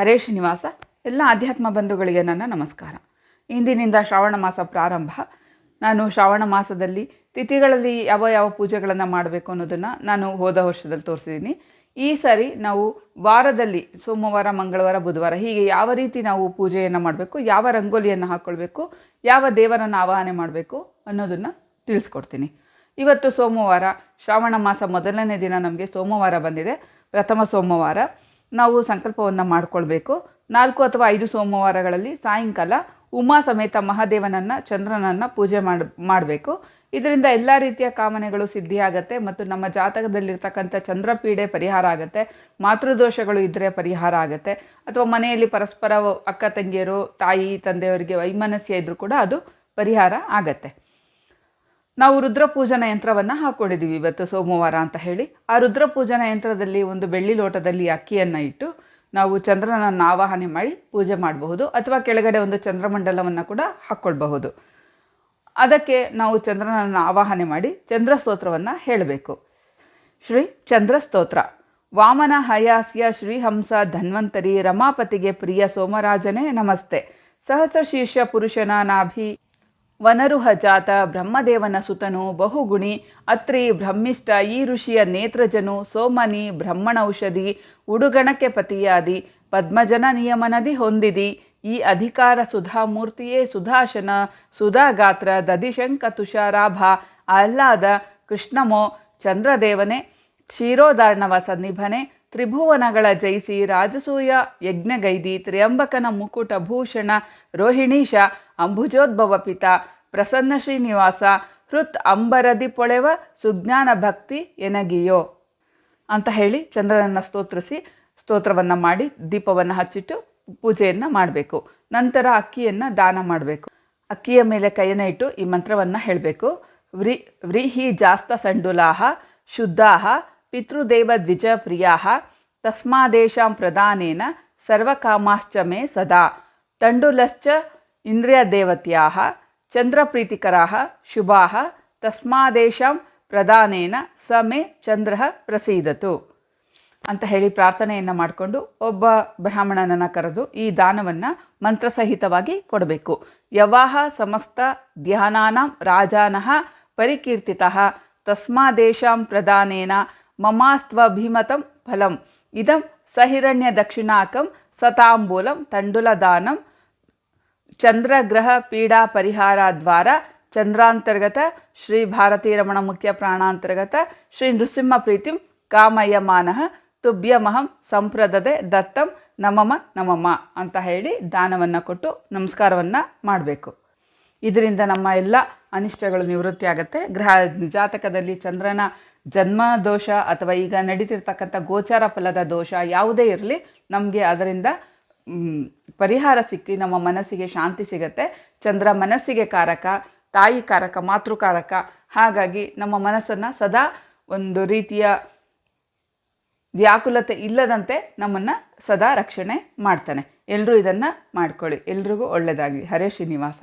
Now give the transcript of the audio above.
ಹರೇ ಶ್ರೀನಿವಾಸ ಎಲ್ಲ ಆಧ್ಯಾತ್ಮ ಬಂಧುಗಳಿಗೆ ನನ್ನ ನಮಸ್ಕಾರ. ಇಂದಿನಿಂದ ಶ್ರಾವಣ ಮಾಸ ಪ್ರಾರಂಭ. ನಾನು ಶ್ರಾವಣ ಮಾಸದಲ್ಲಿ ತಿಥಿಗಳಲ್ಲಿ ಯಾವ ಯಾವ ಪೂಜೆಗಳನ್ನು ಮಾಡಬೇಕು ಅನ್ನೋದನ್ನು ನಾನು ಹೋದ ವರ್ಷದಲ್ಲಿ ತೋರಿಸಿದ್ದೀನಿ. ಈ ಸಾರಿ ನಾವು ವಾರದಲ್ಲಿ, ಸೋಮವಾರ, ಮಂಗಳವಾರ, ಬುಧವಾರ, ಹೀಗೆ ಯಾವ ರೀತಿ ನಾವು ಪೂಜೆಯನ್ನು ಮಾಡಬೇಕು, ಯಾವ ರಂಗೋಲಿಯನ್ನು ಹಾಕ್ಕೊಳ್ಬೇಕು ಯಾವ ದೇವರನ್ನು ಆವಾಹನೆ ಮಾಡಬೇಕು ಅನ್ನೋದನ್ನು ತಿಳಿಸ್ಕೊಡ್ತೀನಿ. ಇವತ್ತು ಸೋಮವಾರ, ಶ್ರಾವಣ ಮಾಸ ಮೊದಲನೇ ದಿನ ನಮಗೆ ಸೋಮವಾರ ಬಂದಿದೆ. ಪ್ರಥಮ ಸೋಮವಾರ. ನಾವು ಸಂಕಲ್ಪವನ್ನು ಮಾಡಿಕೊಳ್ಬೇಕು. ನಾಲ್ಕು ಅಥವಾ ಐದು ಸೋಮವಾರಗಳಲ್ಲಿ ಸಾಯಂಕಾಲ ಉಮಾ ಸಮೇತ ಮಹಾದೇವನನ್ನು, ಚಂದ್ರನನ್ನು ಪೂಜೆ ಮಾಡಿ, ಮಾಡಬೇಕು. ಇದರಿಂದ ಎಲ್ಲ ರೀತಿಯ ಕಾಮನೆಗಳು ಸಿದ್ಧಿಯಾಗತ್ತೆ ಮತ್ತು ನಮ್ಮ ಜಾತಕದಲ್ಲಿರ್ತಕ್ಕಂಥ ಚಂದ್ರಪೀಡೆ ಪರಿಹಾರ ಆಗುತ್ತೆ. ಮಾತೃದೋಷಗಳು ಇದ್ದರೆ ಪರಿಹಾರ ಆಗುತ್ತೆ. ಅಥವಾ ಮನೆಯಲ್ಲಿ ಪರಸ್ಪರ ಅಕ್ಕ, ತಂಗಿಯರು, ತಾಯಿ, ತಂದೆಯವರಿಗೆ ವೈಮನಸ್ಯ ಇದ್ದರೂ ಕೂಡ ಅದು ಪರಿಹಾರ ಆಗತ್ತೆ. ನಾವು ರುದ್ರ ಪೂಜನ ಯಂತ್ರವನ್ನು ಹಾಕ್ಕೊಂಡಿದ್ದೀವಿ ಇವತ್ತು ಸೋಮವಾರ ಅಂತ ಹೇಳಿ. ಆ ರುದ್ರ ಪೂಜನ ಯಂತ್ರದಲ್ಲಿ ಒಂದು ಬೆಳ್ಳಿ ಲೋಟದಲ್ಲಿ ಅಕ್ಕಿಯನ್ನು ಇಟ್ಟು ನಾವು ಚಂದ್ರನನ್ನು ಆವಾಹನೆ ಮಾಡಿ ಪೂಜೆ ಮಾಡಬಹುದು ಅಥವಾ ಕೆಳಗಡೆ ಒಂದು ಚಂದ್ರಮಂಡಲವನ್ನು ಕೂಡ ಹಾಕ್ಕೊಳ್ಬಹುದು ಅದಕ್ಕೆ ನಾವು ಚಂದ್ರನನ್ನು ಆವಾಹನೆ ಮಾಡಿ ಚಂದ್ರ ಸ್ತೋತ್ರವನ್ನು ಹೇಳಬೇಕು. ಶ್ರೀ ಚಂದ್ರ ಸ್ತೋತ್ರ. ವಾಮನ ಹಯಾಸ್ಯ ಶ್ರೀಹಂಸ ಧನ್ವಂತರಿ ರಮಾಪತಿಗೆ ಪ್ರಿಯ ಸೋಮರಾಜನೇ ನಮಸ್ತೆ. ಸಹಸ್ರ ಶೀರ್ಷ ಪುರುಷನ ನಾಭಿ ವನರುಹ ಜಾತ ಬ್ರಹ್ಮದೇವನ ಸುತನು ಬಹುಗುಣಿ, ಅತ್ರಿ ಬ್ರಹ್ಮಿಷ್ಠ, ಈ ಋಷಿಯ ನೇತ್ರಜನು ಸೋಮನಿ, ಬ್ರಹ್ಮಣೌಷಧಿ, ಉಡುಗಣಕ್ಕೆ ಪತಿಯಾದಿ, ಪದ್ಮಜನ ನಿಯಮನದಿ ಹೊಂದಿದಿ, ಈ ಅಧಿಕಾರ ಸುಧಾಮೂರ್ತಿಯೇ ಸುಧಾಶನ ಸುಧಾಗಾತ್ರ ದಧಿಶಂಕ ತುಷಾರಾಭ, ಆಹ್ಲಾದ ಕೃಷ್ಣಮೋ ಚಂದ್ರದೇವನೇ, ಕ್ಷೀರೋದಾರ್ಣವ ಸನ್ನಿಭನೆ ತ್ರಿಭುವನಗಳ ಜಯಿಸಿ ರಾಜಸೂಯ, ಯಜ್ಞಗೈದಿ, ತ್ರಿಯಂಬಕನ ಮುಕುಟ ಭೂಷಣ, ರೋಹಿಣೀಶ, ಅಂಬುಜೋದ್ಭವ ಪಿತ, ಪ್ರಸನ್ನ ಶ್ರೀನಿವಾಸ, ಹೃತ್ ಅಂಬರದಿ ಪೊಳೆವ ಸುಜ್ಞಾನ ಭಕ್ತಿ ಎನಗಿಯೋ ಅಂತ ಹೇಳಿ ಚಂದ್ರನನ್ನು ಸ್ತೋತ್ರಿಸಿ ಸ್ತೋತ್ರವನ್ನು ಮಾಡಿ ದೀಪವನ್ನು ಹಚ್ಚಿಟ್ಟು ಪೂಜೆಯನ್ನು ಮಾಡಬೇಕು. ನಂತರ ಅಕ್ಕಿಯನ್ನು ದಾನ ಮಾಡಬೇಕು. ಅಕ್ಕಿಯ ಮೇಲೆ ಕೈಯನ್ನು ಇಟ್ಟು ಈ ಮಂತ್ರವನ್ನು ಹೇಳಬೇಕು. ವ್ರಿ ವ್ರೀಹಿ ಜಾಸ್ತ ಸಂಡುಲಾಹ, ಶುದ್ಧಾಹ ಪಿತೃದೇವ ದ್ವಿಜ ಪ್ರಿಯಾ ತಸ್ಮಾದೇಶಾಂ ಪ್ರಧಾನೇನ ಸರ್ವಕಾಮಾಶ್ಚ ಮೇ ಸದಾ. ತಂಡುಲಶ್ಚ ಇಂದ್ರಿಯದೇವತ್ಯಾ ಚಂದ್ರಪ್ರೀತಿಕರ ಶುಭಾ ತಸ್ಮಾದೇಶಾಂ ಪ್ರಧಾನೇನ ಸ ಮೇ ಚಂದ್ರ ಪ್ರಸೀದತು. ಅಂತ ಹೇಳಿ ಪ್ರಾರ್ಥನೆಯನ್ನು ಮಾಡಿಕೊಂಡು ಒಬ್ಬ ಬ್ರಾಹ್ಮಣನನ್ನು ಕರೆದು ಈ ದಾನವನ್ನು ಮಂತ್ರಸಹಿತವಾಗಿ ಕೊಡಬೇಕು. ಯವಾಹ ಸಮಸ್ತ ಧ್ಯಾನಾನಾಂ ರಾಜಾನಃ ಪರಿಕೀರ್ತಿತಃ ತಸ್ಮಾದೇಶಾಂ ಪ್ರದಾನೇನ ಮಮಾಸ್ತ್ವಭಿಮತಂ ಫಲಂ. ಇದಂ ಸಹಿರಣ್ಯ ದಕ್ಷಿಣಾಕಂ ಸತಾಂಬೂಲಂ ತಂಡುಲದಾನಂ ಚಂದ್ರಗ್ರಹ ಪೀಡಾ ಪರಿಹಾರ ದ್ವಾರ ಚಂದ್ರಾಂತರ್ಗತ ಶ್ರೀ ಭಾರತೀ ರಮಣ ಮುಖ್ಯ ಪ್ರಾಣಾಂತರ್ಗತ ಶ್ರೀ ನೃಸಿಂಹ ಪ್ರೀತಿಂ ಕಾಮಯಮಾನಃ ತುಭ್ಯಮಹಂ ಸಂಪ್ರದದೆ ದತ್ತಂ ನಮಮ ನಮಮ ಅಂತ ಹೇಳಿ ದಾನವನ್ನು ಕೊಟ್ಟು ನಮಸ್ಕಾರವನ್ನು ಮಾಡಬೇಕು. ಇದರಿಂದ ನಮ್ಮ ಎಲ್ಲ ಅನಿಷ್ಟಗಳು ನಿವೃತ್ತಿ ಆಗುತ್ತೆ. ಗ್ರಹ ಜಾತಕದಲ್ಲಿ ಚಂದ್ರನ ಜನ್ಮ ದೋಷ ಅಥವಾ ಈಗ ನಡೀತಿರ್ತಕ್ಕಂಥ ಗೋಚಾರ ಫಲದ ದೋಷ ಯಾವುದೇ ಇರಲಿ, ನಮಗೆ ಅದರಿಂದ ಪರಿಹಾರ ಸಿಕ್ಕಿ ನಮ್ಮ ಮನಸ್ಸಿಗೆ ಶಾಂತಿ ಸಿಗುತ್ತೆ. ಚಂದ್ರ ಮನಸ್ಸಿಗೆ ಕಾರಕ, ತಾಯಿ ಕಾರಕ ಮಾತೃಕಾರಕ ಹಾಗಾಗಿ ನಮ್ಮ ಮನಸ್ಸನ್ನು ಸದಾ ಒಂದು ರೀತಿಯ ವ್ಯಾಕುಲತೆ ಇಲ್ಲದಂತೆ ನಮ್ಮನ್ನು ಸದಾ ರಕ್ಷಣೆ ಮಾಡ್ತಾನೆ. ಎಲ್ಲರೂ ಇದನ್ನು ಮಾಡ್ಕೊಳ್ಳಿ. ಎಲ್ರಿಗೂ ಒಳ್ಳೆಯದಾಗಲಿ ಹರೇ ಶ್ರೀನಿವಾಸ.